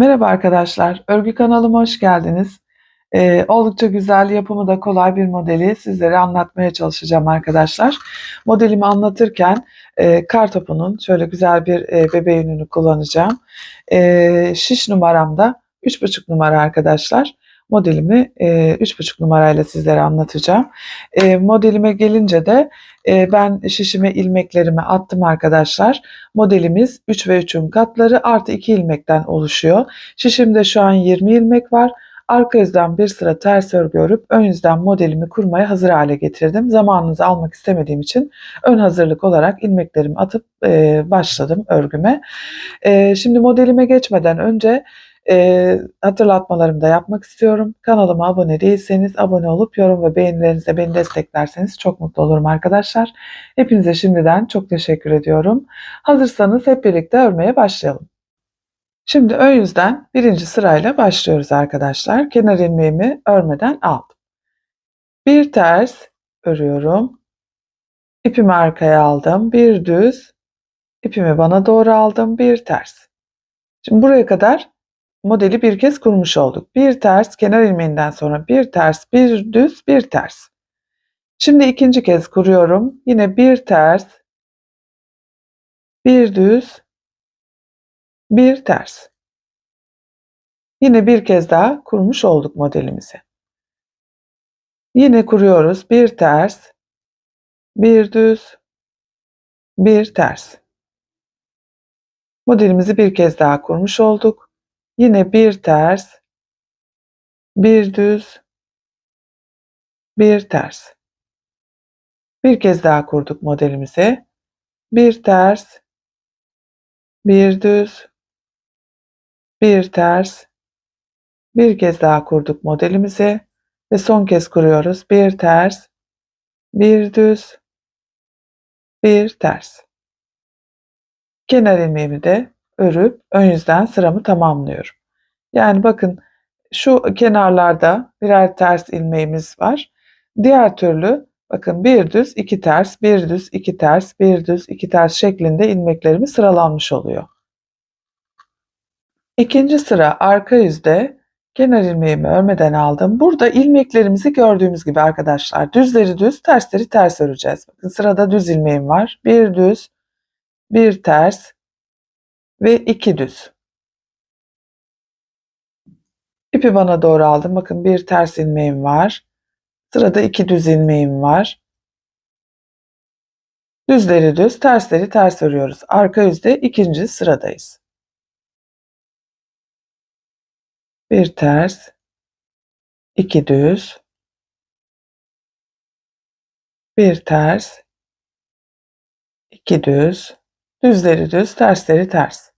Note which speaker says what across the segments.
Speaker 1: Merhaba arkadaşlar, örgü kanalıma hoş geldiniz. Ee, oldukça güzel, yapımı da kolay bir modeli sizlere anlatmaya çalışacağım arkadaşlar. Modelimi anlatırken e, kar şöyle güzel bir e, bebe yününü kullanacağım. E, şiş numaram da 3,5 numara arkadaşlar. Modelimi e, 3,5 numarayla sizlere anlatacağım. E, modelime gelince de e, ben şişime ilmeklerimi attım arkadaşlar. Modelimiz 3 ve 3'ün katları artı 2 ilmekten oluşuyor. Şişimde şu an 20 ilmek var. Arka yüzden bir sıra ters örgü örüp ön yüzden modelimi kurmaya hazır hale getirdim. Zamanınızı almak istemediğim için ön hazırlık olarak ilmeklerimi atıp e, başladım örgüme. E, şimdi modelime geçmeden önce e, hatırlatmalarımı da yapmak istiyorum. Kanalıma abone değilseniz abone olup yorum ve beğenilerinizle beni desteklerseniz çok mutlu olurum arkadaşlar. Hepinize şimdiden çok teşekkür ediyorum. Hazırsanız hep birlikte örmeye başlayalım. Şimdi ön yüzden birinci sırayla başlıyoruz arkadaşlar. Kenar ilmeğimi örmeden aldım. Bir ters örüyorum. İpimi arkaya aldım. Bir düz. ipimi bana doğru aldım. Bir ters. Şimdi buraya kadar modeli bir kez kurmuş olduk. Bir ters kenar ilmeğinden sonra bir ters, bir düz, bir ters. Şimdi ikinci kez kuruyorum. Yine bir ters, bir düz, bir ters. Yine bir kez daha kurmuş olduk modelimizi. Yine kuruyoruz. Bir ters, bir düz, bir ters. Modelimizi bir kez daha kurmuş olduk. Yine bir ters, bir düz, bir ters. Bir kez daha kurduk modelimizi. Bir ters, bir düz, bir ters, bir kez daha kurduk modelimizi ve son kez kuruyoruz. Bir ters, bir düz, bir ters. Kenar ilmeğimi de örüp ön yüzden sıramı tamamlıyorum. Yani bakın şu kenarlarda birer ters ilmeğimiz var. Diğer türlü bakın bir düz, iki ters, bir düz, iki ters, bir düz, iki ters şeklinde ilmeklerimiz sıralanmış oluyor. İkinci sıra arka yüzde kenar ilmeğimi örmeden aldım. Burada ilmeklerimizi gördüğümüz gibi arkadaşlar düzleri düz, tersleri ters öreceğiz. Bakın sırada düz ilmeğim var. Bir düz, bir ters ve iki düz. İpi bana doğru aldım. Bakın bir ters ilmeğim var. Sırada iki düz ilmeğim var. Düzleri düz, tersleri ters örüyoruz. Arka yüzde ikinci sıradayız. Bir ters, iki düz, bir ters, iki düz, düzleri düz, tersleri ters.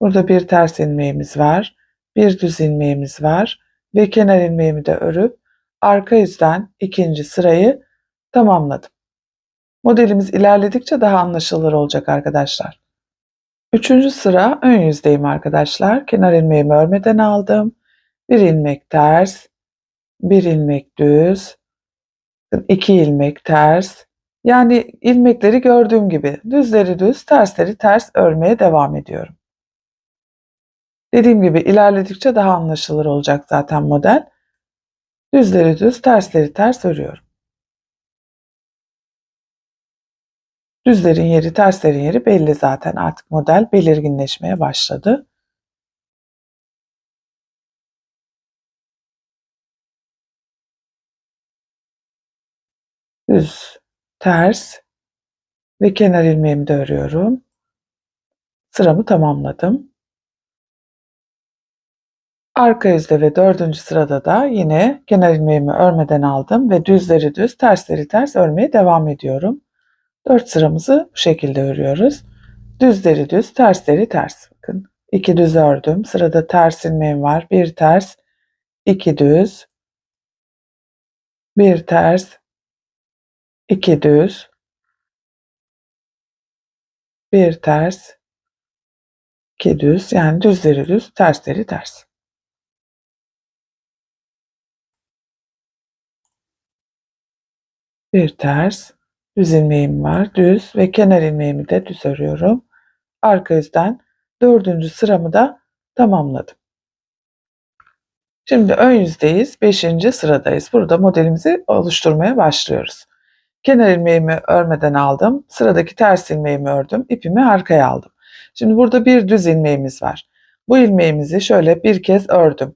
Speaker 1: Burada bir ters ilmeğimiz var, bir düz ilmeğimiz var ve kenar ilmeğimi de örüp arka yüzden ikinci sırayı tamamladım. Modelimiz ilerledikçe daha anlaşılır olacak arkadaşlar. Üçüncü sıra ön yüzdeyim arkadaşlar. Kenar ilmeğimi örmeden aldım. Bir ilmek ters, bir ilmek düz, iki ilmek ters. Yani ilmekleri gördüğüm gibi düzleri düz, tersleri ters örmeye devam ediyorum. Dediğim gibi ilerledikçe daha anlaşılır olacak zaten model. Düzleri düz, tersleri ters örüyorum. Düzlerin yeri, terslerin yeri belli zaten. Artık model belirginleşmeye başladı. Düz, ters ve kenar ilmeğimi de örüyorum. Sıramı tamamladım. Arka yüzde ve dördüncü sırada da yine kenar ilmeğimi örmeden aldım ve düzleri düz, tersleri ters örmeye devam ediyorum. 4 sıramızı bu şekilde örüyoruz. Düzleri düz, tersleri ters. Bakın iki düz ördüm. Sırada ters ilmeğim var. Bir ters, iki düz, bir ters, iki düz, bir ters, iki düz. Yani düzleri düz, tersleri ters. Bir ters, Düz ilmeğim var. Düz ve kenar ilmeğimi de düz örüyorum. Arka yüzden dördüncü sıramı da tamamladım. Şimdi ön yüzdeyiz. Beşinci sıradayız. Burada modelimizi oluşturmaya başlıyoruz. Kenar ilmeğimi örmeden aldım. Sıradaki ters ilmeğimi ördüm. İpimi arkaya aldım. Şimdi burada bir düz ilmeğimiz var. Bu ilmeğimizi şöyle bir kez ördüm.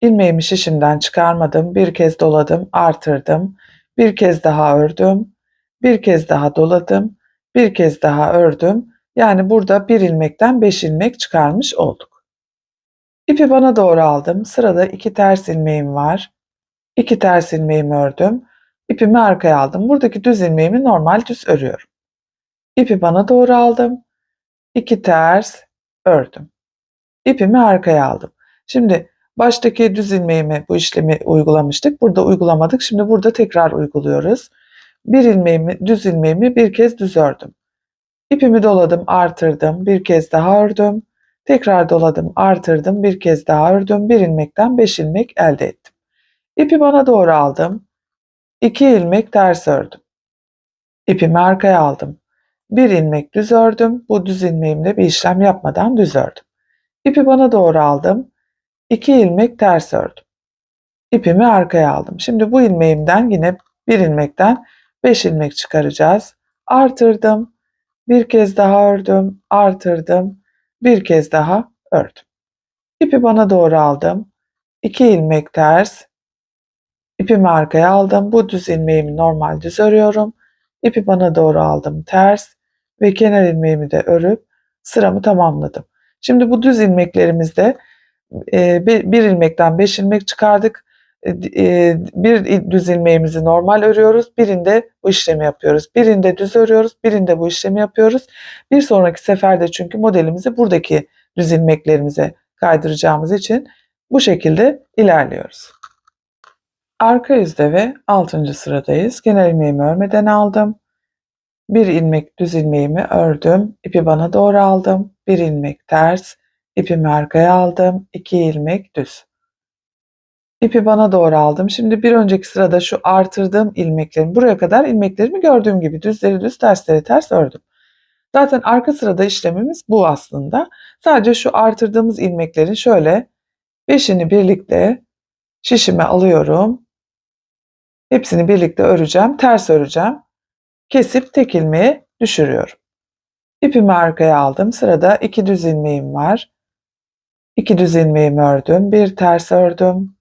Speaker 1: İlmeğimi şişimden çıkarmadım. Bir kez doladım, artırdım. Bir kez daha ördüm. Bir kez daha doladım. Bir kez daha ördüm. Yani burada bir ilmekten beş ilmek çıkarmış olduk. İpi bana doğru aldım. Sırada iki ters ilmeğim var. İki ters ilmeğimi ördüm. İpimi arkaya aldım. Buradaki düz ilmeğimi normal düz örüyorum. İpi bana doğru aldım. İki ters ördüm. İpimi arkaya aldım. Şimdi baştaki düz ilmeğimi bu işlemi uygulamıştık. Burada uygulamadık. Şimdi burada tekrar uyguluyoruz. Bir ilmeğimi, düz ilmeğimi bir kez düz ördüm. İpimi doladım, artırdım. Bir kez daha ördüm. Tekrar doladım, artırdım. Bir kez daha ördüm. Bir ilmekten beş ilmek elde ettim. İpi bana doğru aldım. İki ilmek ters ördüm. İpimi arkaya aldım. Bir ilmek düz ördüm. Bu düz ilmeğimle bir işlem yapmadan düz ördüm. İpi bana doğru aldım. İki ilmek ters ördüm. İpimi arkaya aldım. Şimdi bu ilmeğimden yine bir ilmekten beş ilmek çıkaracağız. Artırdım. Bir kez daha ördüm. Artırdım. Bir kez daha ördüm. İpi bana doğru aldım. İki ilmek ters. İpimi arkaya aldım. Bu düz ilmeğimi normal düz örüyorum. İpi bana doğru aldım ters ve kenar ilmeğimi de örüp sıramı tamamladım. Şimdi bu düz ilmeklerimizde e, bir ilmekten beş ilmek çıkardık. E, e, bir düz ilmeğimizi normal örüyoruz. Birinde bu işlemi yapıyoruz. Birinde düz örüyoruz. Birinde bu işlemi yapıyoruz. Bir sonraki seferde çünkü modelimizi buradaki düz ilmeklerimize kaydıracağımız için bu şekilde ilerliyoruz. Arka yüzde ve 6. sıradayız. Genel ilmeğimi örmeden aldım. Bir ilmek düz ilmeğimi ördüm. İpi bana doğru aldım. Bir ilmek ters. İpimi arkaya aldım. İki ilmek düz. İpi bana doğru aldım. Şimdi bir önceki sırada şu artırdığım ilmeklerimi buraya kadar ilmeklerimi gördüğüm gibi düzleri düz tersleri ters ördüm. Zaten arka sırada işlemimiz bu aslında. Sadece şu artırdığımız ilmeklerin şöyle beşini birlikte şişime alıyorum. Hepsini birlikte öreceğim. Ters öreceğim. Kesip tek ilmeğe düşürüyorum. İpimi arkaya aldım. Sırada iki düz ilmeğim var. İki düz ilmeğimi ördüm. Bir ters ördüm.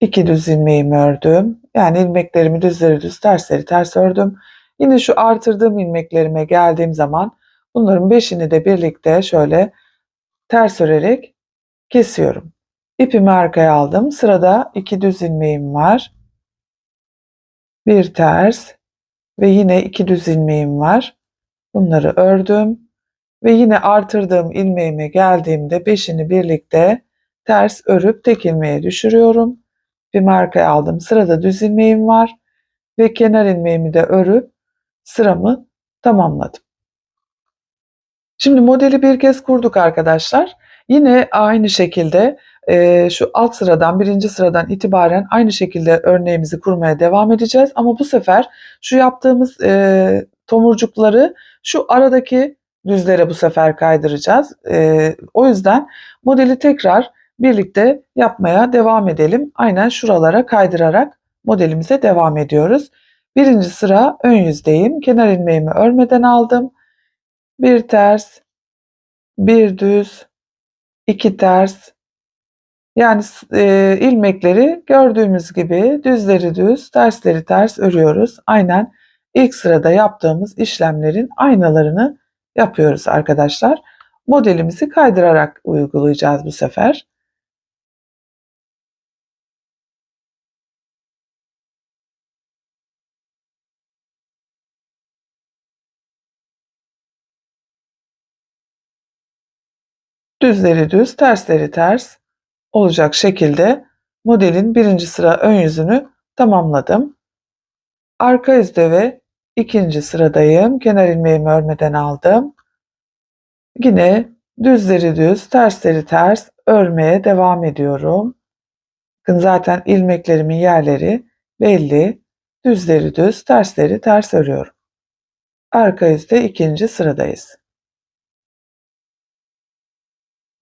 Speaker 1: İki düz ilmeğimi ördüm. Yani ilmeklerimi düzleri düz, tersleri ters ördüm. Yine şu artırdığım ilmeklerime geldiğim zaman bunların beşini de birlikte şöyle ters örerek kesiyorum. İpimi arkaya aldım. Sırada iki düz ilmeğim var. Bir ters ve yine iki düz ilmeğim var. Bunları ördüm ve yine artırdığım ilmeğime geldiğimde beşini birlikte ters örüp tek ilmeğe düşürüyorum. Bir marka aldım. Sırada düz ilmeğim var ve kenar ilmeğimi de örüp sıramı tamamladım. Şimdi modeli bir kez kurduk arkadaşlar. Yine aynı şekilde e, şu alt sıradan birinci sıradan itibaren aynı şekilde örneğimizi kurmaya devam edeceğiz. Ama bu sefer şu yaptığımız e, tomurcukları şu aradaki düzlere bu sefer kaydıracağız. E, o yüzden modeli tekrar birlikte yapmaya devam edelim. Aynen şuralara kaydırarak modelimize devam ediyoruz. Birinci sıra ön yüzdeyim. Kenar ilmeğimi örmeden aldım. Bir ters, bir düz, iki ters. Yani e, ilmekleri gördüğümüz gibi düzleri düz, tersleri ters örüyoruz. Aynen ilk sırada yaptığımız işlemlerin aynalarını yapıyoruz arkadaşlar. Modelimizi kaydırarak uygulayacağız bu sefer. düzleri düz, tersleri ters olacak şekilde modelin birinci sıra ön yüzünü tamamladım. Arka yüzde ve ikinci sıradayım. Kenar ilmeğimi örmeden aldım. Yine düzleri düz, tersleri ters örmeye devam ediyorum. Bakın zaten ilmeklerimin yerleri belli. Düzleri düz, tersleri ters örüyorum. Arka yüzde ikinci sıradayız.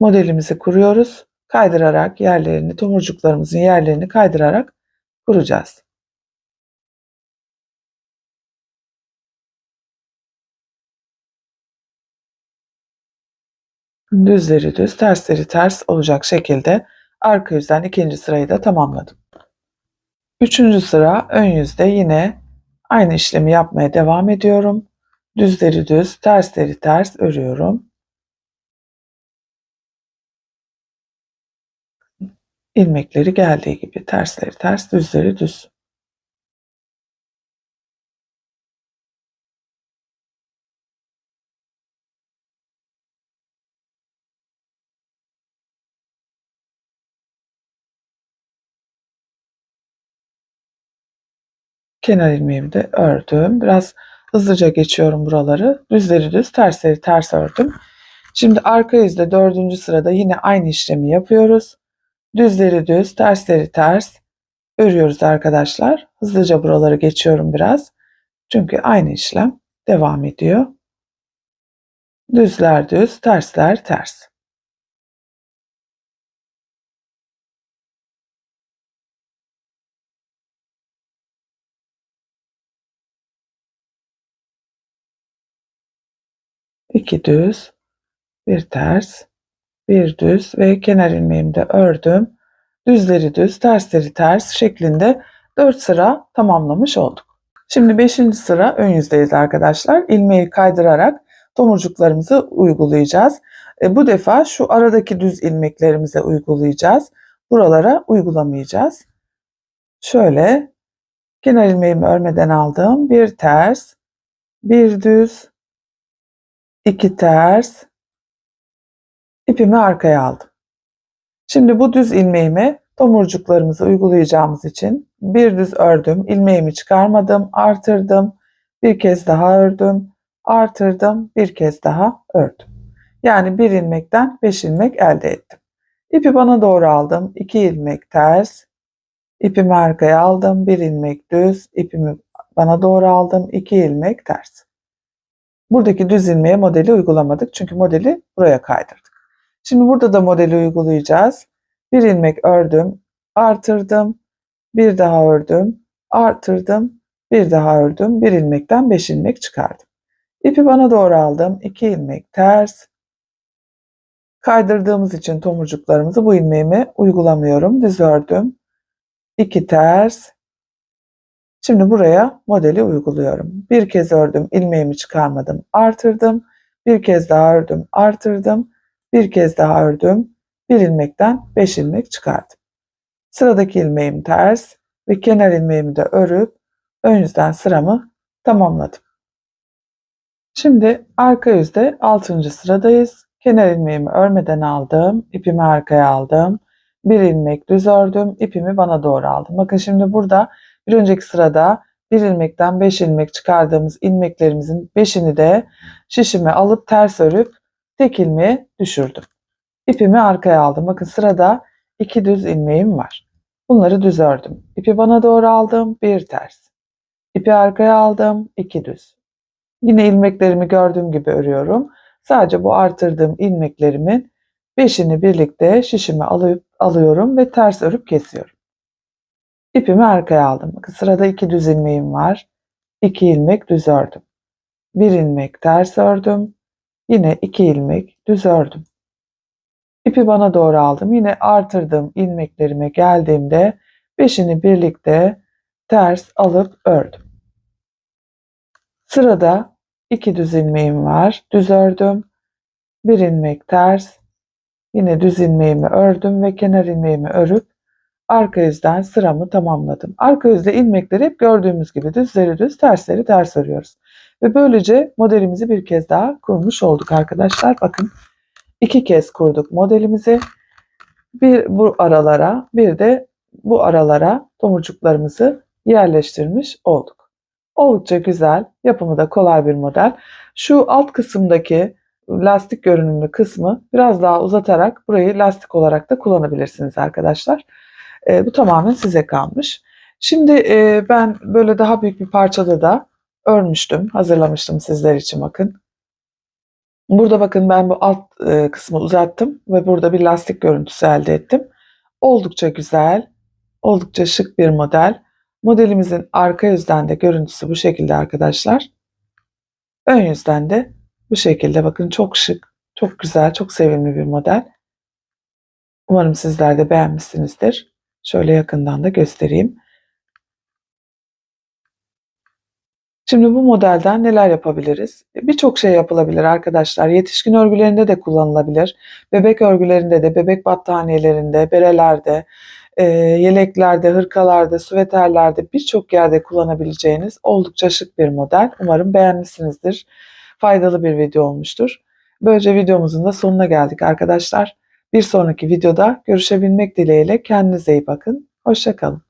Speaker 1: modelimizi kuruyoruz. Kaydırarak yerlerini, tomurcuklarımızın yerlerini kaydırarak kuracağız. Düzleri düz, tersleri ters olacak şekilde arka yüzden ikinci sırayı da tamamladım. Üçüncü sıra ön yüzde yine aynı işlemi yapmaya devam ediyorum. Düzleri düz, tersleri ters örüyorum. ilmekleri geldiği gibi tersleri ters, düzleri düz. Kenar ilmeğimi de ördüm. Biraz hızlıca geçiyorum buraları. Düzleri düz, tersleri ters ördüm. Şimdi arka yüzde dördüncü sırada yine aynı işlemi yapıyoruz. Düzleri düz, tersleri ters örüyoruz arkadaşlar. Hızlıca buraları geçiyorum biraz. Çünkü aynı işlem devam ediyor. Düzler düz, tersler ters. İki düz, bir ters, bir düz ve kenar ilmeğimi de ördüm. Düzleri düz, tersleri ters şeklinde 4 sıra tamamlamış olduk. Şimdi 5. sıra ön yüzdeyiz arkadaşlar. İlmeği kaydırarak tomurcuklarımızı uygulayacağız. E, bu defa şu aradaki düz ilmeklerimize uygulayacağız. Buralara uygulamayacağız. Şöyle kenar ilmeğimi örmeden aldım. Bir ters, bir düz, iki ters, ipimi arkaya aldım. Şimdi bu düz ilmeğimi tomurcuklarımızı uygulayacağımız için bir düz ördüm, ilmeğimi çıkarmadım, artırdım, bir kez daha ördüm, artırdım, bir kez daha ördüm. Yani bir ilmekten beş ilmek elde ettim. İpi bana doğru aldım, iki ilmek ters, ipimi arkaya aldım, bir ilmek düz, ipimi bana doğru aldım, iki ilmek ters. Buradaki düz ilmeğe modeli uygulamadık çünkü modeli buraya kaydırdık. Şimdi burada da modeli uygulayacağız. Bir ilmek ördüm, artırdım, bir daha ördüm, artırdım, bir daha ördüm, bir ilmekten beş ilmek çıkardım. İpi bana doğru aldım, iki ilmek ters. Kaydırdığımız için tomurcuklarımızı bu ilmeğimi uygulamıyorum. Düz ördüm, iki ters. Şimdi buraya modeli uyguluyorum. Bir kez ördüm, ilmeğimi çıkarmadım, artırdım. Bir kez daha ördüm, artırdım. Bir kez daha ördüm. Bir ilmekten beş ilmek çıkardım. Sıradaki ilmeğim ters ve kenar ilmeğimi de örüp ön yüzden sıramı tamamladım. Şimdi arka yüzde 6. sıradayız. Kenar ilmeğimi örmeden aldım. ipimi arkaya aldım. Bir ilmek düz ördüm. ipimi bana doğru aldım. Bakın şimdi burada bir önceki sırada bir ilmekten 5 ilmek çıkardığımız ilmeklerimizin 5'ini de şişime alıp ters örüp tek ilmeği düşürdüm. İpimi arkaya aldım. Bakın sırada iki düz ilmeğim var. Bunları düz ördüm. İpi bana doğru aldım. Bir ters. İpi arkaya aldım. iki düz. Yine ilmeklerimi gördüğüm gibi örüyorum. Sadece bu artırdığım ilmeklerimin beşini birlikte şişime alıp alıyorum ve ters örüp kesiyorum. İpimi arkaya aldım. Sırada iki düz ilmeğim var. İki ilmek düz ördüm. Bir ilmek ters ördüm. Yine iki ilmek düz ördüm. İpi bana doğru aldım. Yine artırdım ilmeklerime geldiğimde beşini birlikte ters alıp ördüm. Sırada iki düz ilmeğim var. Düz ördüm. Bir ilmek ters. Yine düz ilmeğimi ördüm ve kenar ilmeğimi örüp arka yüzden sıramı tamamladım. Arka yüzde ilmekleri hep gördüğümüz gibi düzleri düz, tersleri ters örüyoruz. Ve böylece modelimizi bir kez daha kurmuş olduk arkadaşlar. Bakın iki kez kurduk modelimizi. Bir bu aralara bir de bu aralara tomurcuklarımızı yerleştirmiş olduk. Oldukça güzel, yapımı da kolay bir model. Şu alt kısımdaki lastik görünümlü kısmı biraz daha uzatarak burayı lastik olarak da kullanabilirsiniz arkadaşlar. E, bu tamamen size kalmış. Şimdi e, ben böyle daha büyük bir parçada da örmüştüm, hazırlamıştım sizler için bakın. Burada bakın ben bu alt e, kısmı uzattım ve burada bir lastik görüntüsü elde ettim. Oldukça güzel, oldukça şık bir model. Modelimizin arka yüzden de görüntüsü bu şekilde arkadaşlar. Ön yüzden de bu şekilde bakın çok şık, çok güzel, çok sevimli bir model. Umarım sizler de beğenmişsinizdir. Şöyle yakından da göstereyim. Şimdi bu modelden neler yapabiliriz? Birçok şey yapılabilir arkadaşlar. Yetişkin örgülerinde de kullanılabilir. Bebek örgülerinde de, bebek battaniyelerinde, berelerde, e, yeleklerde, hırkalarda, süveterlerde birçok yerde kullanabileceğiniz oldukça şık bir model. Umarım beğenmişsinizdir. Faydalı bir video olmuştur. Böylece videomuzun da sonuna geldik arkadaşlar. Bir sonraki videoda görüşebilmek dileğiyle kendinize iyi bakın. Hoşçakalın.